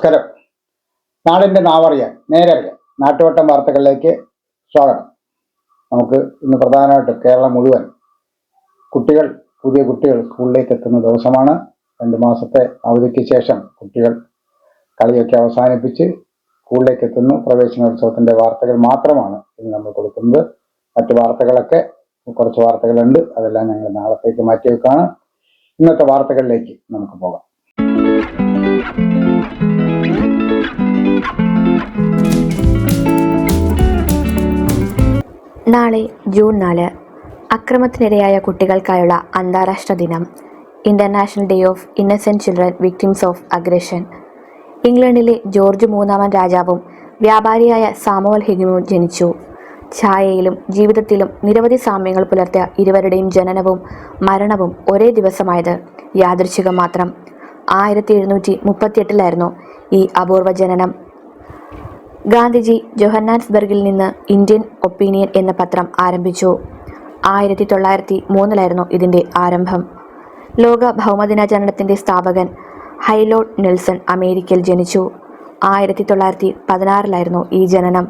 നമസ്കാരം. നാടിന്റെ നാവറിയാൻ നേരറിയാൻ നാട്ടുവട്ടം വാർത്തകളിലേക്ക് സ്വാഗതം. നമുക്ക് ഇന്ന് പ്രധാനമായിട്ട് കേരളം മുഴുവൻ കുട്ടികൾ പുതിയ കുട്ടികൾ സ്കൂളിലേക്ക് എത്തുന്ന ദിവസമാണ്. രണ്ട് മാസത്തെ അവധിക്ക് ശേഷം കുട്ടികൾ കളിയൊക്കെ അവസാനിപ്പിച്ച് സ്കൂളിലേക്ക് എത്തുന്നു. പ്രവേശനോത്സവത്തിന്റെ വാർത്തകൾ മാത്രമാണ് ഇന്ന് നമ്മൾ കൊടുക്കുന്നത്. മറ്റു വാർത്തകളൊക്കെ കുറച്ച് വാർത്തകളുണ്ട്. അതെല്ലാം ഞങ്ങൾ നാളത്തേക്ക് മാറ്റിവെക്കാണ്. ഇന്നത്തെ വാർത്തകളിലേക്ക് നമുക്ക് പോകാം. നാളെ ജൂൺ നാല് അക്രമത്തിനിരയായ കുട്ടികൾക്കായുള്ള അന്താരാഷ്ട്ര ദിനം. International day of innocent children victims of aggression ഇംഗ്ലണ്ടിലെ ജോർജ് മൂന്നാമൻ രാജാവും വ്യാപാരിയായ സാമുവൽ ഹിഗിമും ജനിച്ചു. ഛായയിലും ജീവിതത്തിലും നിരവധി സാമ്യങ്ങൾ പുലർത്തിയ ഇരുവരുടെയും ജനനവും മരണവും ഒരേ ദിവസമായത് യാദൃച്ഛികം മാത്രം. ആയിരത്തി എഴുന്നൂറ്റി മുപ്പത്തിയെട്ടിലായിരുന്നു ഈ അപൂർവ ജനനം. ഗാന്ധിജി ജോഹന്നാൻസ്ബർഗിൽ നിന്ന് ഇന്ത്യൻ ഒപ്പീനിയൻ എന്ന പത്രം ആരംഭിച്ചു. ആയിരത്തി തൊള്ളായിരത്തി മൂന്നിലായിരുന്നു ഇതിന്റെ ആരംഭം. ലോക ഭൗമദിനാചരണത്തിന്റെ സ്ഥാപകൻ ഹൈലോഡ് നെൽസൺ അമേരിക്കയിൽ ജനിച്ചു. ആയിരത്തി തൊള്ളായിരത്തി പതിനാറിലായിരുന്നു ഈ ജനനം.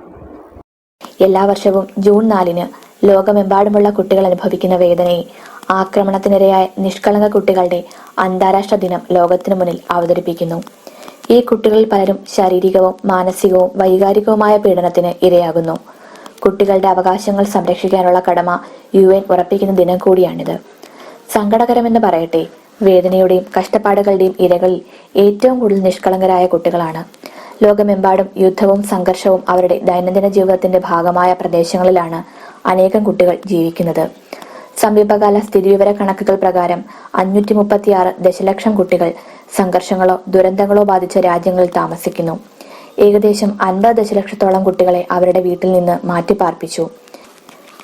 എല്ലാ വർഷവും ജൂൺ നാലിന് ലോകമെമ്പാടുമുള്ള കുട്ടികൾ അനുഭവിക്കുന്ന വേദനയെ ആക്രമണത്തിനിരയായ നിഷ്കളങ്ക കുട്ടികളുടെ അന്താരാഷ്ട്ര ദിനം ലോകത്തിനു മുന്നിൽ അവതരിപ്പിക്കുന്നു. ഈ കുട്ടികളിൽ പലരും ശാരീരികവും മാനസികവും വൈകാരികവുമായ പീഡനത്തിന് ഇരയാകുന്നു. കുട്ടികളുടെ അവകാശങ്ങൾ സംരക്ഷിക്കാനുള്ള കടമ യു എൻ ഉറപ്പിക്കുന്ന ദിനം കൂടിയാണിത്. സങ്കടകരമെന്ന് പറയട്ടെ വേദനയുടെയും കഷ്ടപ്പാടുകളുടെയും ഇരകളിൽ ഏറ്റവും കൂടുതൽ നിഷ്കളങ്കരായ കുട്ടികളാണ്. ലോകമെമ്പാടും യുദ്ധവും സംഘർഷവും അവരുടെ ദൈനംദിന ജീവിതത്തിന്റെ ഭാഗമായ പ്രദേശങ്ങളിലാണ് അനേകം കുട്ടികൾ ജീവിക്കുന്നത്. സമീപകാല സ്ഥിതിവിവര കണക്കുകൾ പ്രകാരം അഞ്ഞൂറ്റി മുപ്പത്തിയാറ് ദശലക്ഷം കുട്ടികൾ സംഘർഷങ്ങളോ ദുരന്തങ്ങളോ ബാധിച്ച രാജ്യങ്ങളിൽ താമസിക്കുന്നു. ഏകദേശം അൻപത് ദശലക്ഷത്തോളം കുട്ടികളെ അവരുടെ വീട്ടിൽ നിന്ന് മാറ്റി പാർപ്പിച്ചു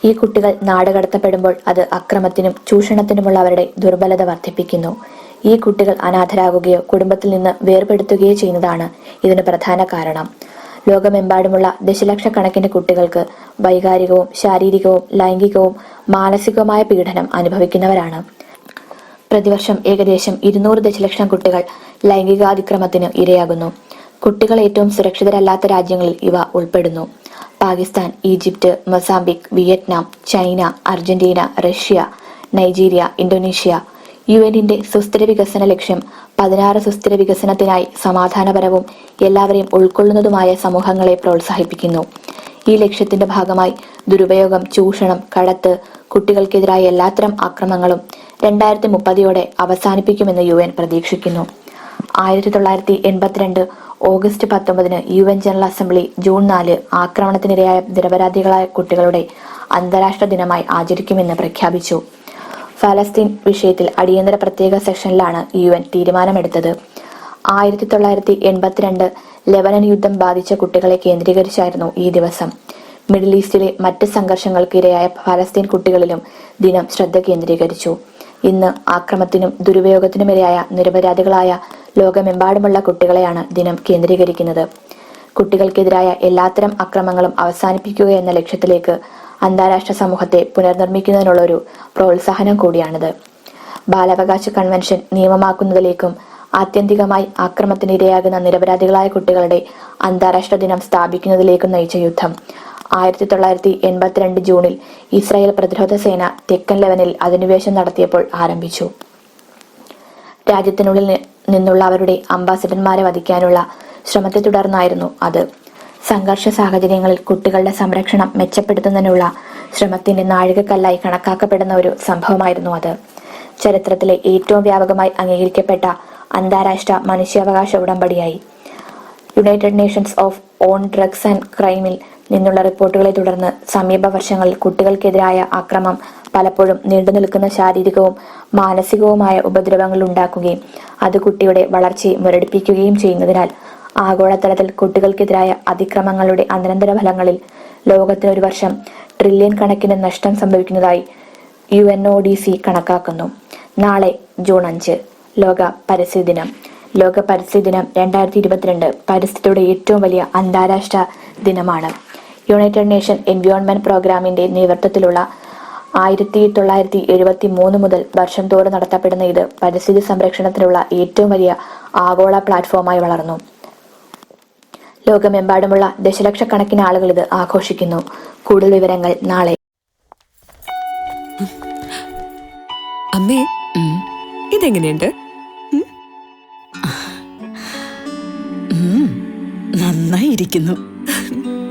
ഈ കുട്ടികൾ നാടുകടത്തപ്പെടുമ്പോൾ അത് അക്രമത്തിനും ചൂഷണത്തിനുമുള്ള അവരുടെ ദുർബലത വർദ്ധിപ്പിക്കുന്നു. ഈ കുട്ടികൾ അനാഥരാകുകയോ കുടുംബത്തിൽ നിന്ന് വേർപെടുത്തുകയോ ചെയ്യുന്നതാണ് ഇതിന് പ്രധാന കാരണം. ലോകമെമ്പാടുമുള്ള ദശലക്ഷക്കണക്കിന് കുട്ടികൾക്ക് വൈകാരികവും ശാരീരികവും ലൈംഗികവും മാനസികവുമായ പീഡനം അനുഭവിക്കുന്നവരാണ്. പ്രതിവർഷം ഏകദേശം ഇരുന്നൂറ് ദശലക്ഷം കുട്ടികൾ ലൈംഗികാതിക്രമത്തിന് ഇരയാകുന്നു. കുട്ടികൾ ഏറ്റവും സുരക്ഷിതരല്ലാത്ത രാജ്യങ്ങളിൽ ഇവ ഉൾപ്പെടുന്നു. Pakistan Egypt Mozambique Vietnam China Argentina Russia Nigeria Indonesia. U എന്നിന്റെ സുസ്ഥിര വികസന ലക്ഷ്യം പതിനാറ് സുസ്ഥിര വികസനത്തിനായി സമാധാനപരവും എല്ലാവരെയും ഉൾക്കൊള്ളുന്നതുമായ സമൂഹങ്ങളെ പ്രോത്സാഹിപ്പിക്കുന്നു. ഈ ലക്ഷ്യത്തിന്റെ ഭാഗമായി ദുരുപയോഗം ചൂഷണം കടത്ത് കുട്ടികൾക്കെതിരായ എല്ലാത്തരം ആക്രമണങ്ങളും രണ്ടായിരത്തി മുപ്പതിയോടെ അവസാനിപ്പിക്കുമെന്ന് യു എൻ പ്രതീക്ഷിക്കുന്നു. ആയിരത്തി തൊള്ളായിരത്തി എൺപത്തിരണ്ട് ഓഗസ്റ്റ് പത്തൊമ്പതിന് U N general assembly June നാല് ആക്രമണത്തിനിരയായ നിരപരാധികളായ കുട്ടികളുടെ അന്താരാഷ്ട്ര ദിനമായി ആചരിക്കുമെന്ന് പ്രഖ്യാപിച്ചു. ഫലസ്തീൻ വിഷയത്തിൽ അടിയന്തര പ്രത്യേക സെക്ഷനിലാണ് യു എൻ തീരുമാനമെടുത്തത്. ആയിരത്തി തൊള്ളായിരത്തി എൺപത്തിരണ്ട് ലെബനൻ യുദ്ധം ബാധിച്ച കുട്ടികളെ കേന്ദ്രീകരിച്ചായിരുന്നു ഈ ദിവസം. മിഡിൽ ഈസ്റ്റിലെ മറ്റ് സംഘർഷങ്ങൾക്കിരയായ ഫലസ്തീൻ കുട്ടികളിലും ദിനം ശ്രദ്ധ കേന്ദ്രീകരിച്ചു. ഇന്ന് ആക്രമത്തിനും ദുരുപയോഗത്തിനുമിരയായ നിരപരാധികളായ ലോകമെമ്പാടുമുള്ള കുട്ടികളെയാണ് ദിനം കേന്ദ്രീകരിക്കുന്നത്. കുട്ടികൾക്കെതിരായ എല്ലാത്തരം അക്രമങ്ങളും അവസാനിപ്പിക്കുക എന്ന ലക്ഷ്യത്തിലേക്ക് അന്താരാഷ്ട്ര സമൂഹത്തെ പുനർനിർമ്മിക്കുന്നതിനുള്ള ഒരു പ്രോത്സാഹനം കൂടിയാണിത്. ബാലാവകാശ കൺവെൻഷൻ നിയമമാക്കുന്നതിലേക്കും ആത്യന്തികമായി ആക്രമത്തിന് ഇരയാകുന്ന നിരപരാധികളായ കുട്ടികളുടെ അന്താരാഷ്ട്ര ദിനം സ്ഥാപിക്കുന്നതിലേക്കും നയിച്ച യുദ്ധം. ആയിരത്തി തൊള്ളായിരത്തി എൺപത്തിരണ്ട് ജൂണിൽ ഇസ്രായേൽ പ്രതിരോധ സേന തെക്കൻ ലെവനിൽ അധിനിവേശം നടത്തിയപ്പോൾ ആരംഭിച്ചു. രാജ്യത്തിനുള്ളിൽ നിന്നുള്ള അവരുടെ അംബാസഡർമാരെ വധിക്കാനുള്ള ശ്രമത്തെ തുടർന്നായിരുന്നു അത്. സംഘർഷ സാഹചര്യങ്ങളിൽ കുട്ടികളുടെ സംരക്ഷണം മെച്ചപ്പെടുത്തുന്നതിനുള്ള ശ്രമത്തിന്റെ നാഴികക്കല്ലായി കണക്കാക്കപ്പെടുന്ന ഒരു സംഭവമായിരുന്നു അത്. ചരിത്രത്തിലെ ഏറ്റവും വ്യാപകമായി അംഗീകരിക്കപ്പെട്ട അന്താരാഷ്ട്ര മനുഷ്യാവകാശ ഉടമ്പടിയായി. United nations of on drugs and ക്രൈമിൽ നിന്നുള്ള റിപ്പോർട്ടുകളെ തുടർന്ന് സമീപ വർഷങ്ങളിൽ കുട്ടികൾക്കെതിരായ അക്രമം പലപ്പോഴും നീണ്ടു നിൽക്കുന്ന ശാരീരികവും മാനസികവുമായ ഉപദ്രവങ്ങൾ ഉണ്ടാക്കുകയും അത് കുട്ടിയുടെ വളർച്ചയെ മുരടിപ്പിക്കുകയും ചെയ്യുന്നതിനാൽ ആഗോളതലത്തിൽ കുട്ടികൾക്കെതിരായ അതിക്രമങ്ങളുടെ അനന്തര ഫലങ്ങളിൽ ലോകത്തിന് ഒരു വർഷം ട്രില്യൺ കണക്കിന് നഷ്ടം സംഭവിക്കുന്നതായി U N O D C കണക്കാക്കുന്നു. നാളെ ജൂൺ അഞ്ച് ലോക പരിസ്ഥിതി ദിനം. ലോക പരിസ്ഥിതി ദിനം രണ്ടായിരത്തി ഇരുപത്തിരണ്ട് പരിസ്ഥിതിയുടെ ഏറ്റവും വലിയ അന്താരാഷ്ട്ര ദിനമാണ്. യുണൈറ്റഡ് നേഷൻ എൻവയോൺമെന്റ് പ്രോഗ്രാമിന്റെ നേതൃത്വത്തിലുള്ള ആയിരത്തി തൊള്ളായിരത്തി എഴുപത്തി മൂന്ന് മുതൽ വർഷം തോറും നടത്തപ്പെടുന്ന ഇത് പരിസ്ഥിതി സംരക്ഷണത്തിനുള്ള ഏറ്റവും വലിയ ആഗോള പ്ലാറ്റ്ഫോമായി വളർന്നു. ലോകമെമ്പാടുമുള്ള ദശലക്ഷക്കണക്കിന് ആളുകൾ ഇത് ആഘോഷിക്കുന്നു. കൂടുതൽ വിവരങ്ങൾ നാളെ. അമ്മേ ഇതെങ്ങനെയുണ്ട്? നന്നായിരിക്കുന്നു.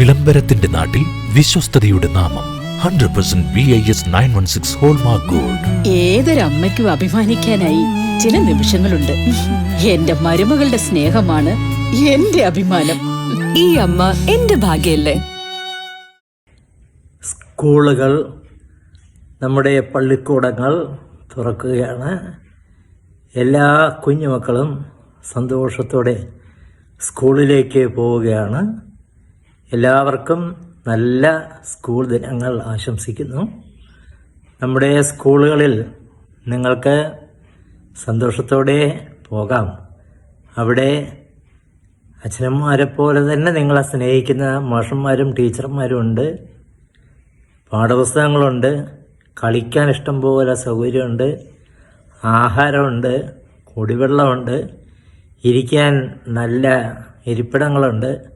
വിളംബരത്തിന്റെ നാട്ടിൽ വിശ്വസ്തയുടെ നാമം. Hundred percent B I S nine one six hallmark gold ഏതൊരമ്മയ്ക്കും അഭിമാനിക്കാനായി ചില നിമിഷങ്ങളുണ്ട്. എന്റെ മരുമകളുടെ സ്നേഹമാണ് എന്റെ അഭിമാനം. ഈ അമ്മ എന്റെ ഭാഗ്യല്ലേ? സ്കൂളുകൾ നമ്മുടെ പള്ളിക്കൂടങ്ങൾ തുറക്കുകയാണ്. എല്ലാ കുഞ്ഞുമക്കളും സന്തോഷത്തോടെ സ്കൂളിലേക്ക് പോവുകയാണ്. എല്ലാവർക്കും നല്ല സ്കൂൾ ദിനങ്ങൾ ആശംസിക്കുന്നു. നമ്മുടെ സ്കൂളുകളിൽ നിങ്ങൾക്ക് സന്തോഷത്തോടെ പോകാം. അവിടെ അച്ഛനമ്മമാരെ പോലെ തന്നെ നിങ്ങളെ സ്നേഹിക്കുന്ന മാഷന്മാരും ടീച്ചർമാരും ഉണ്ട്. പാഠപുസ്തകങ്ങളുണ്ട്. കളിക്കാൻ ഇഷ്ടം പോലെ സൗകര്യമുണ്ട്. ആഹാരമുണ്ട്. കുടിവെള്ളമുണ്ട്. ഇരിക്കാൻ നല്ല ഇരിപ്പിടങ്ങളുണ്ട്.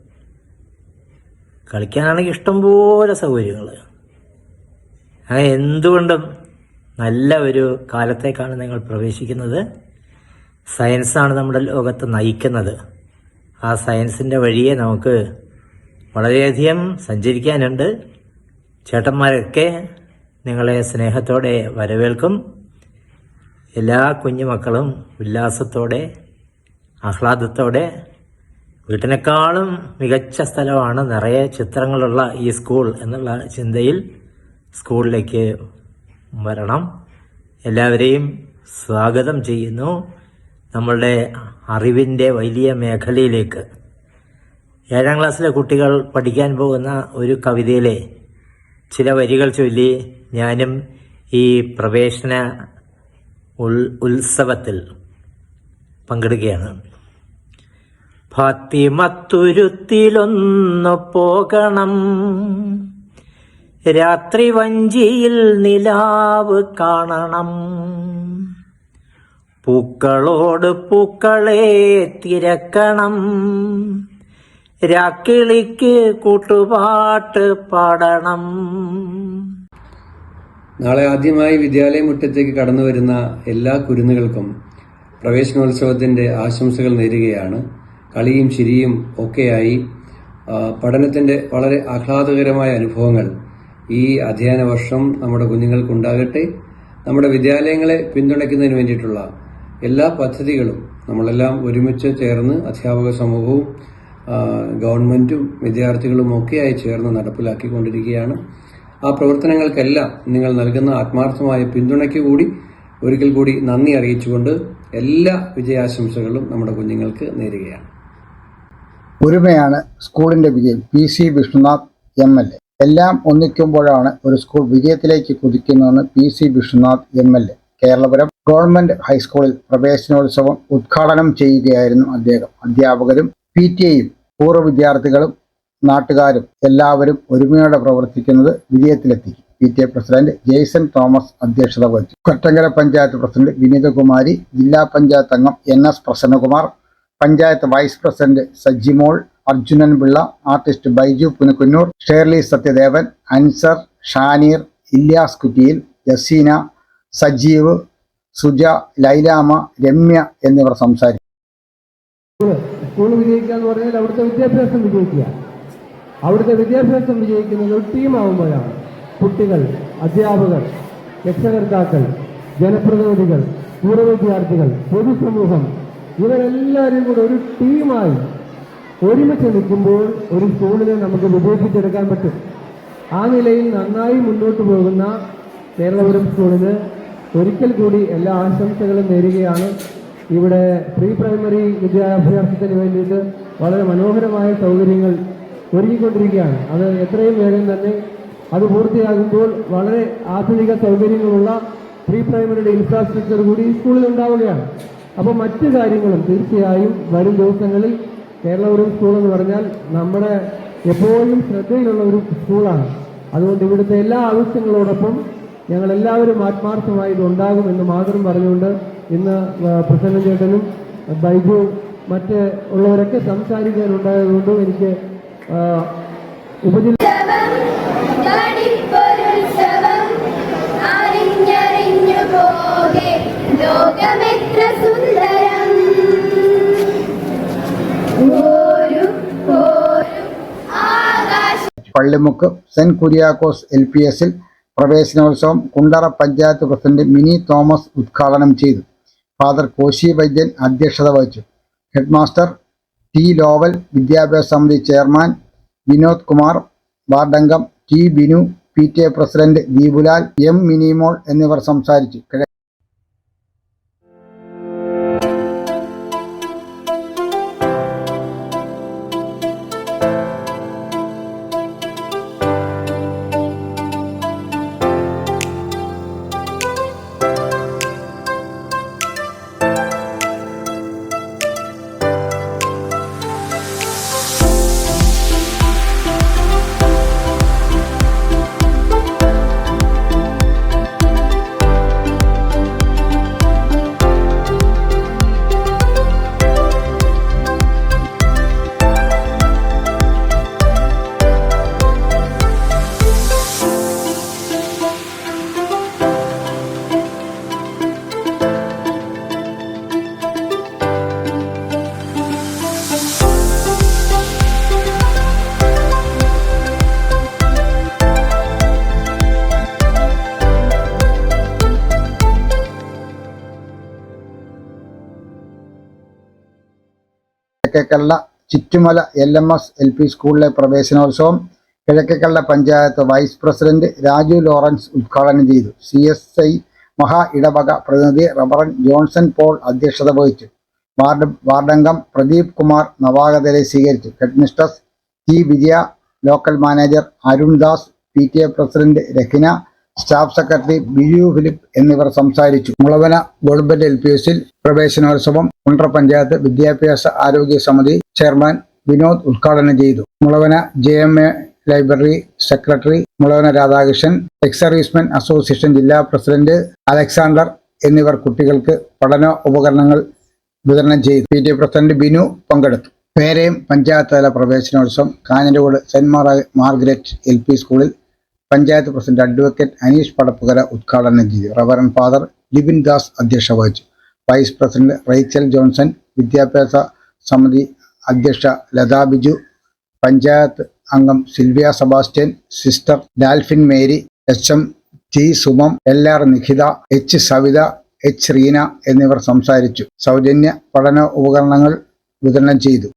കളിക്കാനാണെങ്കിൽ ഇഷ്ടംപോലെ സൗകര്യങ്ങൾ. അങ്ങനെ എന്തുകൊണ്ടും നല്ല ഒരു കാലത്തേക്കാണ് നിങ്ങൾ പ്രവേശിക്കുന്നത്. സയൻസാണ് നമ്മുടെ ലോകത്ത് നയിക്കുന്നത്. ആ സയൻസിന്റെ വഴിയെ നമുക്ക് വളരെയധികം സഞ്ചരിക്കാനുണ്ട്. ചേട്ടന്മാരൊക്കെ നിങ്ങളെ സ്നേഹത്തോടെ വരവേൽക്കും. എല്ലാ കുഞ്ഞുമക്കളും ഉല്ലാസത്തോടെ ആഹ്ലാദത്തോടെ വീട്ടിനേക്കാളും മികച്ച സ്ഥലമാണ് നിറയെ ചിത്രങ്ങളുള്ള ഈ സ്കൂൾ എന്നുള്ള ചിന്തയിൽ സ്കൂളിലേക്ക് വരണം. എല്ലാവരെയും സ്വാഗതം ചെയ്യുന്നു. നമ്മളുടെ അറിവിന്റെ വലിയ മേഖലയിലേക്ക്. ഏഴാം ക്ലാസ്സിലെ കുട്ടികൾ പഠിക്കാൻ പോകുന്ന ഒരു കവിതയിലെ ചില വരികൾ ചൊല്ലി ഞാനും ഈ പ്രവേശന ഉത്സവത്തിൽ പങ്കെടുക്കുകയാണ്. ഫാത്തിമത്തുരുത്തിലൊന്നു പോകണം. രാത്രി വഞ്ചിയിൽ നിലാവ് കാണണം. പൂക്കളോട് പൂക്കളെ തിരക്കണം. രാക്കിളിക്ക് കൂട്ടുപാട്ട് പാടണം. നാളെ ആദ്യമായി വിദ്യാലയ മുറ്റത്തേക്ക് കടന്നു വരുന്ന എല്ലാ കുരുന്നുകൾക്കും പ്രവേശനോത്സവത്തിന്റെ ആശംസകൾ നേരുകയാണ്. കളിയും ചിരിയും ഒക്കെയായി പഠനത്തിന്റെ വളരെ ആഹ്ലാദകരമായ അനുഭവങ്ങൾ ഈ അധ്യയന വർഷം നമ്മുടെ കുഞ്ഞുങ്ങൾക്കുണ്ടാകട്ടെ. നമ്മുടെ വിദ്യാലയങ്ങളെ പിന്തുണയ്ക്കുന്നതിന് വേണ്ടിയിട്ടുള്ള എല്ലാ പദ്ധതികളും നമ്മളെല്ലാം ഒരുമിച്ച് ചേർന്ന് അധ്യാപക സമൂഹവും ഗവൺമെന്റും വിദ്യാർത്ഥികളും ഒക്കെയായി ചേർന്ന് നടപ്പിലാക്കിക്കൊണ്ടിരിക്കുകയാണ്. ആ പ്രവർത്തനങ്ങൾക്കെല്ലാം നിങ്ങൾ നൽകുന്ന ആത്മാർത്ഥമായ പിന്തുണയ്ക്ക് കൂടി ഒരിക്കൽ കൂടി നന്ദി അറിയിച്ചുകൊണ്ട് എല്ലാ വിജയാശംസകളും നമ്മുടെ കുഞ്ഞുങ്ങൾക്ക് നേരുകയാണ്. ഒരുമയാണ് സ്കൂളിന്റെ വിജയം. P C Vishnunath M L A. എല്ലാം ഒന്നിക്കുമ്പോഴാണ് ഒരു സ്കൂൾ വിജയത്തിലേക്ക് കുതിക്കുന്നതെന്ന് P C Vishnunath M L A. Keralapuram government ഹൈസ്കൂളിൽ പ്രവേശനോത്സവം ഉദ്ഘാടനം ചെയ്യുകയായിരുന്നു അദ്ദേഹം. അധ്യാപകരും പി ടി എയും പൂർവ വിദ്യാർത്ഥികളും നാട്ടുകാരും എല്ലാവരും ഒരുമയോടെ പ്രവർത്തിക്കുന്നത് വിജയത്തിലെത്തി. P T A president Jaison Thomas അധ്യക്ഷത വഹിച്ചു. കൊറ്റങ്കര പഞ്ചായത്ത് പ്രസിഡന്റ് വിനീതകുമാരി ജില്ലാ പഞ്ചായത്ത് അംഗം N S Prasannakumar panchayat vice president Sajimol Arjunan Pillai artist Baiju Punakkunnoor Shirley Sathyadevan Ansar Shaneer Ilyas Kuttiyil Jaseena Sajeev Suja Lailama Ramya എന്നിവർ സംസാരിച്ചു സ്കൂൾ വിജയിക്കുക എന്ന് പറഞ്ഞാൽ അവിടുത്തെ വിദ്യാഭ്യാസം വിജയിക്കുക. അവിടുത്തെ വിദ്യാഭ്യാസം വിജയിക്കുന്നത് ഒരു ടീമാവുമ്പോഴാണ് കുട്ടികൾ അധ്യാപകർ രക്ഷകർത്താക്കൾ ജനപ്രതിനിധികൾ പൂർവ വിദ്യാർത്ഥികൾ പൊതുസമൂഹം ഇവരെല്ലാവരും കൂടെ ഒരു ടീമായി ഒരുമിച്ച് നിൽക്കുമ്പോൾ ഒരു സ്കൂളിനെ നമുക്ക് വിജയിപ്പിച്ചെടുക്കാൻ പറ്റും. ആ നിലയിൽ നന്നായി മുന്നോട്ട് പോകുന്ന കേരളപുരം സ്കൂളിന് ഒരിക്കൽ കൂടി എല്ലാ ആശംസകളും നേരുകയാണ്. ഇവിടെ പ്രീ പ്രൈമറി വിദ്യാഭ്യാസത്തിന് വേണ്ടിയിട്ട് വളരെ മനോഹരമായ സൗകര്യങ്ങൾ ഒരുങ്ങിക്കൊണ്ടിരിക്കുകയാണ് അത് എത്രയും വേഗം തന്നെ അത് പൂർത്തിയാകുമ്പോൾ വളരെ ആധുനിക സൗകര്യങ്ങളുള്ള പ്രീ പ്രൈമറിയുടെ ഇൻഫ്രാസ്ട്രക്ചർ കൂടി സ്കൂളിൽ ഉണ്ടാവുകയാണ്. അപ്പോൾ മറ്റു കാര്യങ്ങളും തീർച്ചയായും വരും ദിവസങ്ങളിൽ കേരള ഒരു സ്കൂൾ എന്ന് പറഞ്ഞാൽ നമ്മുടെ എപ്പോഴും ശ്രദ്ധയിലുള്ള ഒരു സ്കൂളാണ് അതുകൊണ്ട് ഇവിടുത്തെ എല്ലാ ആവശ്യങ്ങളോടൊപ്പം ഞങ്ങൾ എല്ലാവരും ആത്മാർത്ഥമായി ഇതുണ്ടാകും എന്ന് മാത്രം പറഞ്ഞുകൊണ്ട് ഇന്ന് പ്രസന്ന ചേട്ടനും ബൈജു മറ്റ് ഉള്ളവരൊക്കെ സംസാരിക്കാനുണ്ടായതുകൊണ്ടും എനിക്ക് ഉപജില്ല Pallimukku saint Kuriakose L P എസിൽ പ്രവേശനോത്സവം കുണ്ടറ പഞ്ചായത്ത് പ്രസിഡന്റ് മിനി തോമസ് ഉദ്ഘാടനം ചെയ്തു. ഫാദർ കോശി വൈദ്യൻ അധ്യക്ഷത വഹിച്ചു. ഹെഡ്മാസ്റ്റർ ടി ലോവൽ വിദ്യാഭ്യാസ സമിതി chairman Vinod Kumar വാർഡംഗം T Binu P T A president Deepulal M Minimol എന്നിവർ സംസാരിച്ചു. Kizhakkekalla Chuttumala L M S L P സ്കൂളിലെ പ്രവേശനോത്സവം. Kizhakkekallada panchayat vice president Raju Lawrence ഉദ്ഘാടനം ചെയ്തു. സി എസ് ഐ മഹാ ഇടവക പ്രതിനിധി റബറൻ ജോൺസൺ പോൾ അധ്യക്ഷത വഹിച്ചു. വാർഡ് വാർഡംഗം പ്രദീപ് കുമാർ നവാഗതരെ സ്വീകരിച്ചു. Headmistress T Vijaya local manager Arun Das P T A president Rahina staff secretary Biju Philip എന്നിവർ സംസാരിച്ചു. മുളവന ഗവൺമെന്റ് എൽ പി എസിൽ പ്രവേശനോത്സവം കുണ്ട്ര പഞ്ചായത്ത് വിദ്യാഭ്യാസ ആരോഗ്യ സമിതി ചെയർമാൻ വിനോദ് ഉദ്ഘാടനം ചെയ്തു. Mulavana J M A library secretary Mulavana Radhakrishnan ex servicemen association ജില്ലാ പ്രസിഡന്റ് അലക്സാണ്ടർ എന്നിവർ കുട്ടികൾക്ക് പഠന ഉപകരണങ്ങൾ വിതരണം ചെയ്തു. പി ടി പ്രസിഡന്റ് ബിനു പങ്കെടുത്തു. പേരയും പഞ്ചായത്ത് തല പ്രവേശനോത്സവം Kanjirakode saint Mar Margaret L P സ്കൂളിൽ പഞ്ചായത്ത് പ്രസിഡന്റ് അഡ്വക്കേറ്റ് അനീഷ് പടപ്പുകര ഉദ്ഘാടനം ചെയ്തു. റവറൻ ഫാദർ ലിബിൻ ദാസ് അധ്യക്ഷ വഹിച്ചു വൈസ് പ്രസിഡന്റ് റൈച്ചൽ ജോൺസൺ വിദ്യാഭ്യാസ സമിതി അധ്യക്ഷ ലതാ ബിജു പഞ്ചായത്ത് അംഗം Silvia Sebastian sister Dalphin Mary H M T Sumam L R Nikhitha H Savitha H Reena എന്നിവർ സംസാരിച്ചു. സൗജന്യ പഠന ഉപകരണങ്ങൾ വിതരണം ചെയ്തു.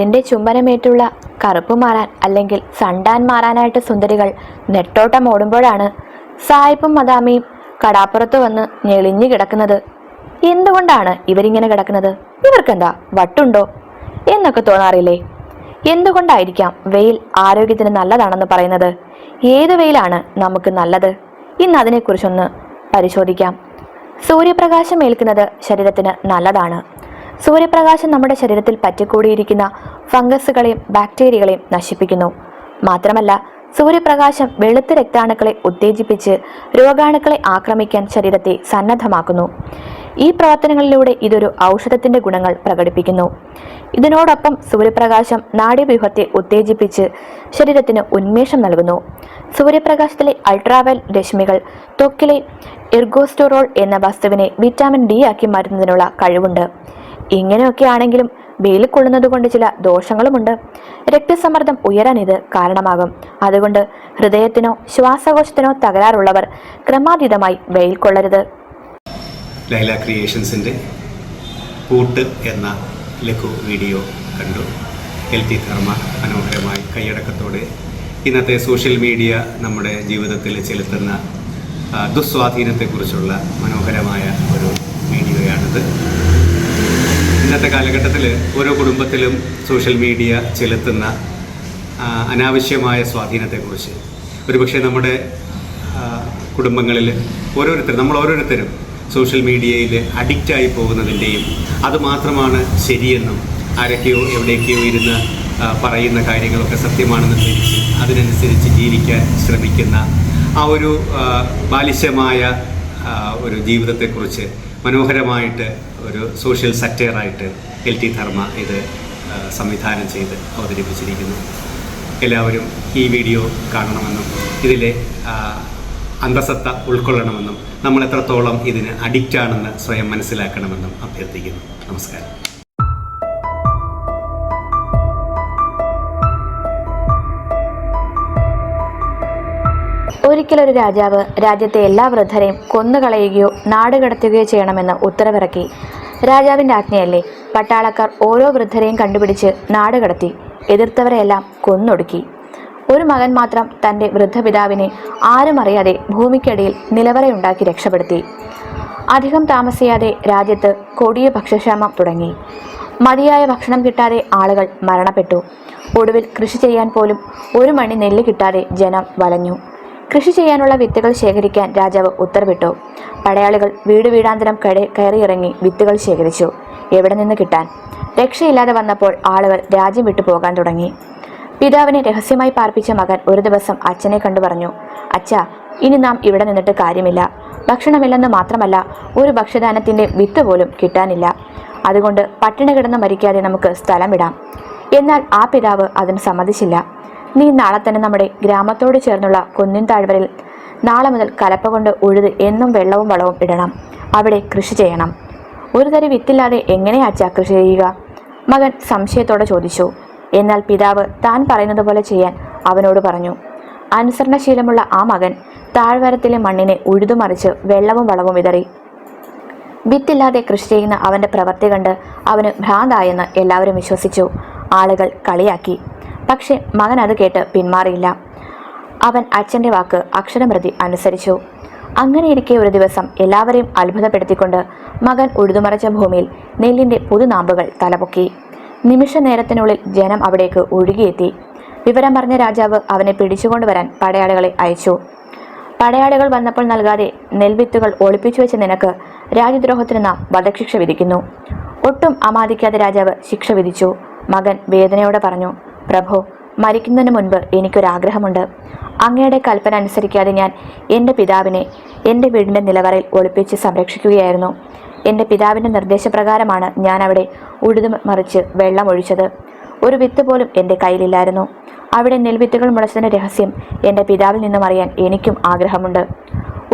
സൂര്യന്റെ ചുംബനമേറ്റുള്ള കറുപ്പ് മാറാൻ അല്ലെങ്കിൽ സണ്ടാൻ മാറാനായിട്ട് സുന്ദരികൾ നെട്ടോട്ടം ഓടുമ്പോഴാണ് സായിപ്പും മദാമിയും കടാപ്പുറത്ത് വന്ന് ഞെളിഞ്ഞു കിടക്കുന്നത്. എന്തുകൊണ്ടാണ് ഇവരിങ്ങനെ കിടക്കുന്നത്? ഇവർക്കെന്താ വട്ടുണ്ടോ? എന്നൊക്കെ തോന്നാറില്ലേ? എന്തുകൊണ്ടായിരിക്കാം വെയിൽ ആരോഗ്യത്തിന് നല്ലതാണെന്ന് പറയുന്നത്? ഏത് വെയിലാണ് നമുക്ക് നല്ലത്? ഇന്ന് അതിനെക്കുറിച്ചൊന്ന് പരിശോധിക്കാം. സൂര്യപ്രകാശം ഏൽക്കുന്നത് ശരീരത്തിന് നല്ലതാണ്. സൂര്യപ്രകാശം നമ്മുടെ ശരീരത്തിൽ പറ്റിക്കൂടിയിരിക്കുന്ന ഫംഗസുകളെയും ബാക്ടീരിയകളെയും നശിപ്പിക്കുന്നു. മാത്രമല്ല സൂര്യപ്രകാശം വെളുത്ത രക്താണുക്കളെ ഉത്തേജിപ്പിച്ച് രോഗാണുക്കളെ ആക്രമിക്കാൻ ശരീരത്തെ സന്നദ്ധമാക്കുന്നു. ഈ പ്രവർത്തനങ്ങളിലൂടെ ഇതൊരു ഔഷധത്തിന്റെ ഗുണങ്ങൾ പ്രകടിപ്പിക്കുന്നു. ഇതിനോടൊപ്പം സൂര്യപ്രകാശം നാഡീവ്യൂഹത്തെ ഉത്തേജിപ്പിച്ച് ശരീരത്തിന് ഉന്മേഷം നൽകുന്നു. സൂര്യപ്രകാശത്തിലെ അൾട്രാവയൽ രശ്മികൾ ത്വക്കിലെ എർഗോസ്റ്റോറോൾ എന്ന വസ്തുവിനെ വിറ്റാമിൻ ഡി ആക്കി മാറ്റുന്നതിനുള്ള കഴിവുണ്ട്. ഇങ്ങനെയൊക്കെ ആണെങ്കിലും വെയിൽ കൊള്ളുന്നത് കൊണ്ട് ചില ദോഷങ്ങളുമുണ്ട്. രക്തസമ്മർദ്ദം ഉയരാൻ ഇത് കാരണമാകും. അതുകൊണ്ട് ഹൃദയത്തിനോ ശ്വാസകോശത്തിനോ തകരാറുള്ളവർ ക്രമാതീതമായി വെയിൽ കൊള്ളരുത്. ലൈല ക്രിയേഷൻസിന്റെ കൂട്ട് എന്ന ലഘു വീഡിയോ കണ്ടു. ഹെൽത്തി ധർമ്മ മനോഹരമായി കൈയടക്കത്തോടെ ഇന്നത്തെ സോഷ്യൽ മീഡിയ നമ്മുടെ ജീവിതത്തിൽ ചെലുത്തുന്ന ദുസ്വാധീനത്തെക്കുറിച്ചുള്ള മനോഹരമായ ഒരു വീഡിയോയാണിത്. ഇന്നത്തെ കാലഘട്ടത്തിൽ ഓരോ കുടുംബത്തിലും സോഷ്യൽ മീഡിയ ചെലുത്തുന്ന അനാവശ്യമായ സ്വാധീനത്തെക്കുറിച്ച്. ഒരുപക്ഷെ നമ്മുടെ കുടുംബങ്ങളിൽ ഓരോരുത്തരും നമ്മൾ ഓരോരുത്തരും സോഷ്യൽ മീഡിയയിൽ അഡിക്റ്റായി പോകുന്നതിന്റെയും അതുമാത്രമാണ് ശരിയെന്നും ആരൊക്കെയോ എവിടെയൊക്കെയോ ഇരുന്ന് പറയുന്ന കാര്യങ്ങളൊക്കെ സത്യമാണെന്ന് ധരിച്ച് അതിനനുസരിച്ച് ജീവിക്കാൻ ശ്രമിക്കുന്ന ആ ഒരു ബാലിശമായ ഒരു ജീവിതത്തെക്കുറിച്ച് മനോഹരമായിട്ട് ഒരു സോഷ്യൽ സറ്റയറായിട്ട് എൽ ടി ധർമ്മ ഇത് സംവിധാനം ചെയ്ത് അവതരിപ്പിച്ചിരിക്കുന്നു. എല്ലാവരും ഈ വീഡിയോ കാണണമെന്നും ഇതിലെ അന്തസത്ത ഉൾക്കൊള്ളണമെന്നും നമ്മൾ എത്രത്തോളം ഇതിന് അഡിക്റ്റാണെന്ന് സ്വയം മനസ്സിലാക്കണമെന്നും അഭ്യർത്ഥിക്കുന്നു. നമസ്കാരം. ഒരിക്കലൊരു രാജാവ് രാജ്യത്തെ എല്ലാ വൃദ്ധരെയും കൊന്നുകളയുകയോ നാടുകടത്തുകയോ ചെയ്യണമെന്ന് ഉത്തരവിറക്കി. രാജാവിന്റെ ആജ്ഞയല്ലേ? പട്ടാളക്കാർ ഓരോ വൃദ്ധരെയും കണ്ടുപിടിച്ച് നാടുകടത്തി എതിർത്തവരെയെല്ലാം കൊന്നൊടുക്കി. ഒരു മകൻ മാത്രം തന്റെ വൃദ്ധപിതാവിനെ ആരും അറിയാതെ ഭൂമിക്കടിയിൽ നിലവറയുണ്ടാക്കി രക്ഷപ്പെടുത്തി. അധികം താമസിയാതെ രാജ്യത്ത് കൊടിയ ഭക്ഷ്യക്ഷാമം തുടങ്ങി. മതിയായ ഭക്ഷണം കിട്ടാതെ ആളുകൾ മരണപ്പെട്ടു. ഒടുവിൽ കൃഷി ചെയ്യാൻ പോലും ഒരു മണി നെല്ല് കിട്ടാതെ ജനം വലഞ്ഞു. കൃഷി ചെയ്യാനുള്ള വിത്തുകൾ ശേഖരിക്കാൻ രാജാവ് ഉത്തരവിട്ടു. പടയാളികൾ വീട് വീടാന്തരം കയറിയിറങ്ങി വിത്തുകൾ ശേഖരിച്ചു. എവിടെ നിന്ന് കിട്ടാൻ? രക്ഷയില്ലാതെ വന്നപ്പോൾ ആളുകൾ രാജ്യം വിട്ടു പോകാൻ തുടങ്ങി. പിതാവിനെ രഹസ്യമായി പാർപ്പിച്ച മകൻ ഒരു ദിവസം അച്ഛനെ കണ്ടു പറഞ്ഞു അച്ഛ ഇനി നാം ഇവിടെ നിന്നിട്ട് കാര്യമില്ല. ഭക്ഷണമില്ലെന്ന് മാത്രമല്ല ഒരു ഭക്ഷ്യദാനത്തിന്റെ വിത്ത് പോലും കിട്ടാനില്ല. അതുകൊണ്ട് പട്ടിണി കിടന്ന് മരിക്കാതെ നമുക്ക് സ്ഥലം വിടാം. എന്നാൽ ആ പിതാവ് അതിന് സമ്മതിച്ചില്ല. നീ നാളെ തന്നെ നമ്മുടെ ഗ്രാമത്തോട് ചേർന്നുള്ള കുന്നിൻ താഴ്വരയിൽ നാളെ മുതൽ കലപ്പ കൊണ്ട് ഉഴുത് എന്നും വെള്ളവും വളവും ഇടണം. അവിടെ കൃഷി ചെയ്യണം. ഒരു തരി വിത്തില്ലാതെ എങ്ങനെയാ അച്ഛാ കൃഷി ചെയ്യുക? മകൻ സംശയത്തോടെ ചോദിച്ചു. എന്നാൽ പിതാവ് താൻ പറയുന്നത് പോലെ ചെയ്യാൻ അവനോട് പറഞ്ഞു. അനുസരണശീലമുള്ള ആ മകൻ താഴ്വരത്തിലെ മണ്ണിനെ ഉഴുതുമറിച്ച് വെള്ളവും വളവും വിതറി. വിത്തില്ലാതെ കൃഷി ചെയ്യുന്ന അവന്റെ പ്രവൃത്തി കണ്ട് അവന് ഭ്രാന്തായെന്ന് എല്ലാവരും വിശ്വസിച്ചു. ആളുകൾ കളിയാക്കി. പക്ഷെ മകൻ അത് കേട്ട് പിന്മാറിയില്ല. അവൻ അച്ഛന്റെ വാക്ക് അക്ഷരമൃതി അനുസരിച്ചു. അങ്ങനെയിരിക്കെ ഒരു ദിവസം എല്ലാവരെയും അത്ഭുതപ്പെടുത്തിക്കൊണ്ട് മകൻ ഉഴുതുമറച്ച ഭൂമിയിൽ നെല്ലിന്റെ പുതുനാമ്പുകൾ തലപൊക്കി. നിമിഷ നേരത്തിനുള്ളിൽ ജനം അവിടേക്ക് ഒഴുകിയെത്തി. വിവരം പറഞ്ഞ രാജാവ് അവനെ പിടിച്ചുകൊണ്ടുവരാൻ പടയാളികളെ അയച്ചു. പടയാളികൾ വന്നപ്പോൾ നൽകാതെ നെൽവിത്തുകൾ ഒളിപ്പിച്ചു വെച്ച നിനക്ക് രാജ്യദ്രോഹത്തിന് നാം വധശിക്ഷ വിധിക്കുന്നു. ഒട്ടും അമാദിക്കാതെ രാജാവ് ശിക്ഷ വിധിച്ചു. മകൻ വേദനയോടെ പറഞ്ഞു പ്രഭു മരിക്കുന്നതിന് മുൻപ് എനിക്കൊരാഗ്രഹമുണ്ട്. അങ്ങയുടെ കൽപ്പന അനുസരിക്കാതെ ഞാൻ എന്റെ പിതാവിനെ എന്റെ വീടിന്റെ നിലവറയിൽ ഒളിപ്പിച്ച് സംരക്ഷിക്കുകയായിരുന്നു. എന്റെ പിതാവിന്റെ നിർദ്ദേശപ്രകാരമാണ് ഞാൻ അവിടെ ഉഴുതു മറിച്ച് വെള്ളം ഒഴിച്ചത്. ഒരു വിത്ത് പോലും എന്റെ കയ്യിലില്ലായിരുന്നു. അവിടെ നെൽവിത്തുകൾ മുളച്ചതിന്റെ രഹസ്യം എന്റെ പിതാവിൽ നിന്നും അറിയാൻ എനിക്കും ആഗ്രഹമുണ്ട്.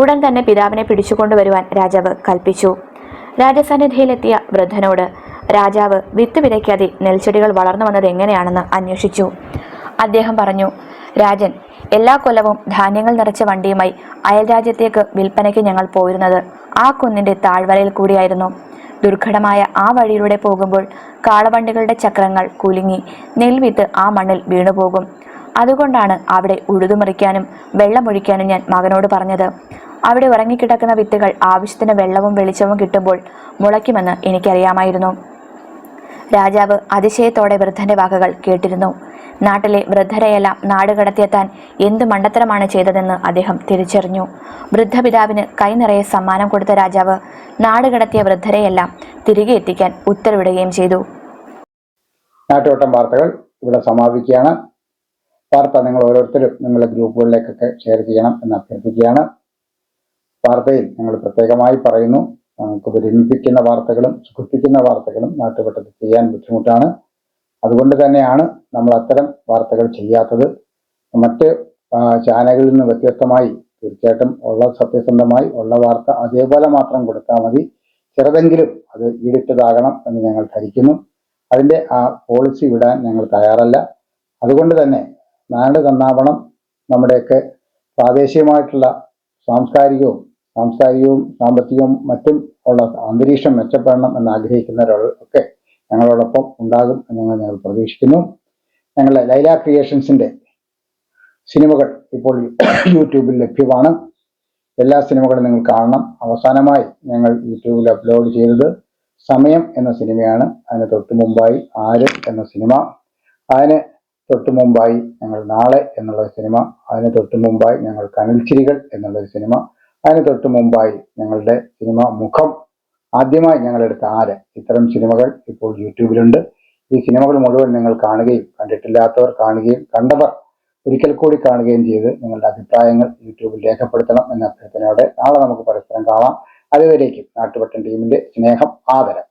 ഉടൻ തന്നെ പിതാവിനെ പിടിച്ചുകൊണ്ടുവരുവാൻ രാജാവ് കൽപ്പിച്ചു. രാജസന്നിധിയിലെത്തിയ വൃദ്ധനോട് രാജാവ് വിത്ത് വിതയ്ക്കാതെ നെൽച്ചെടികൾ വളർന്നു വന്നത് എങ്ങനെയാണെന്ന് അന്വേഷിച്ചു. അദ്ദേഹം പറഞ്ഞു രാജൻ എല്ലാ കൊല്ലവും ധാന്യങ്ങൾ നിറച്ച വണ്ടിയുമായി അയൽരാജ്യത്തേക്ക് വിൽപ്പനയ്ക്ക് ഞങ്ങൾ പോയിരുന്നത് ആ കുന്നിന്റെ താഴ്വരയിൽ കൂടിയായിരുന്നു. ദുർഘടമായ ആ വഴിയിലൂടെ പോകുമ്പോൾ കാളവണ്ടികളുടെ ചക്രങ്ങൾ കുലുങ്ങി നെൽവിത്ത് ആ മണ്ണിൽ വീണുപോകും. അതുകൊണ്ടാണ് അവിടെ ഉഴുതുമറിക്കാനും വെള്ളമൊഴിക്കാനും ഞാൻ മകനോട് പറഞ്ഞത്. അവിടെ ഉറങ്ങിക്കിടക്കുന്ന വിത്തുകൾ ആവശ്യത്തിന് വെള്ളവും വെളിച്ചവും കിട്ടുമ്പോൾ മുളയ്ക്കുമെന്ന് എനിക്കറിയാമായിരുന്നു. രാജാവ് അതിശയത്തോടെ വൃദ്ധന്റെ വാക്കുകൾ കേട്ടിരുന്നു. നാട്ടിലെ വൃദ്ധരെയെല്ലാം നാട് കടത്തിയെത്താൻ എന്ത് മണ്ടത്തരമാണ് ചെയ്തതെന്ന് അദ്ദേഹം തിരിച്ചറിഞ്ഞു. വൃദ്ധപിതാവിന് കൈനിറയെ സമ്മാനം കൊടുത്ത രാജാവ് നാട് കടത്തിയ വൃദ്ധരെയെല്ലാം തിരികെ എത്തിക്കാൻ ഉത്തരവിടുകയും ചെയ്തു. നാട്ടുവട്ടം വാർത്തകൾ ഇവിടെ സമാപിക്കുകയാണ്. വാർത്ത നിങ്ങൾ ഓരോരുത്തരും നിങ്ങളുടെ ഗ്രൂപ്പുകളിലേക്കൊക്കെ ഷെയർ ചെയ്യണം എന്ന് അഭ്യർത്ഥിക്കുകയാണ്. വാർത്തയിൽ ഞങ്ങൾ പ്രത്യേകമായി പറയുന്നു. നമുക്ക് ഒരുമിപ്പിക്കുന്ന വാർത്തകളും സുഖിപ്പിക്കുന്ന വാർത്തകളും നാട്ടുവട്ടത്തിൽ ചെയ്യാൻ ബുദ്ധിമുട്ടാണ്. അതുകൊണ്ട് തന്നെയാണ് നമ്മൾ അത്തരം വാർത്തകൾ ചെയ്യാത്തത്. മറ്റ് ചാനലിൽ നിന്ന് വ്യത്യസ്തമായി തീർച്ചയായിട്ടും ഉള്ള സത്യസന്ധമായി ഉള്ള വാർത്ത അതേപോലെ മാത്രം കൊടുത്താൽ മതി. ചെറുതെങ്കിലും അത് ഈടിട്ടതാകണം എന്ന് ഞങ്ങൾ ധരിക്കുന്നു. അതിന്റെ ആ പോളിസി വിടാൻ ഞങ്ങൾ തയ്യാറല്ല. അതുകൊണ്ട് തന്നെ നാട് തന്നാവണം നമ്മുടെയൊക്കെ പ്രാദേശികമായിട്ടുള്ള സാംസ്കാരികവും സാംസ്കാരികവും സാമ്പത്തികവും മറ്റും ഉള്ള അന്തരീക്ഷം മെച്ചപ്പെടണം എന്ന് ആഗ്രഹിക്കുന്നവരൊക്കെ ഞങ്ങളോടൊപ്പം ഉണ്ടാകും എന്ന് ഞങ്ങൾ ഞങ്ങൾ പ്രതീക്ഷിക്കുന്നു. ഞങ്ങളുടെ ലൈല ക്രിയേഷൻസിന്റെ സിനിമകൾ ഇപ്പോൾ യൂട്യൂബിൽ ലഭ്യമാണ്. എല്ലാ സിനിമകളും നിങ്ങൾ കാണണം. അവസാനമായി ഞങ്ങൾ യൂട്യൂബിൽ അപ്ലോഡ് ചെയ്തത് സമയം എന്ന സിനിമയാണ്. അതിന് തൊട്ട് മുമ്പായി ആര് എന്ന സിനിമ. അതിന് തൊട്ട് മുമ്പായി ഞങ്ങൾ നാളെ എന്നുള്ള സിനിമ. അതിന് തൊട്ട് മുമ്പായി ഞങ്ങൾ കനൽച്ചിരികൾ എന്നുള്ള സിനിമ. അതിന് തൊട്ട് മുമ്പായി ഞങ്ങളുടെ സിനിമ മുഖം. ആദ്യമായി ഞങ്ങളെടുത്ത ആര്? ഇത്തരം സിനിമകൾ ഇപ്പോൾ യൂട്യൂബിലുണ്ട്. ഈ സിനിമകൾ മുഴുവൻ നിങ്ങൾ കാണുകയും കണ്ടിട്ടില്ലാത്തവർ കാണുകയും കണ്ടവർ ഒരിക്കൽ കൂടി കാണുകയും ചെയ്ത് നിങ്ങളുടെ അഭിപ്രായങ്ങൾ യൂട്യൂബിൽ രേഖപ്പെടുത്തണം എന്ന അഭ്യർത്ഥനയോടെ നാളെ നമുക്ക് പരസ്പരം കാണാം. അതുവരേക്കും നാട്ടുപട്ടൻ ടീമിന്റെ സ്നേഹം ആദരം.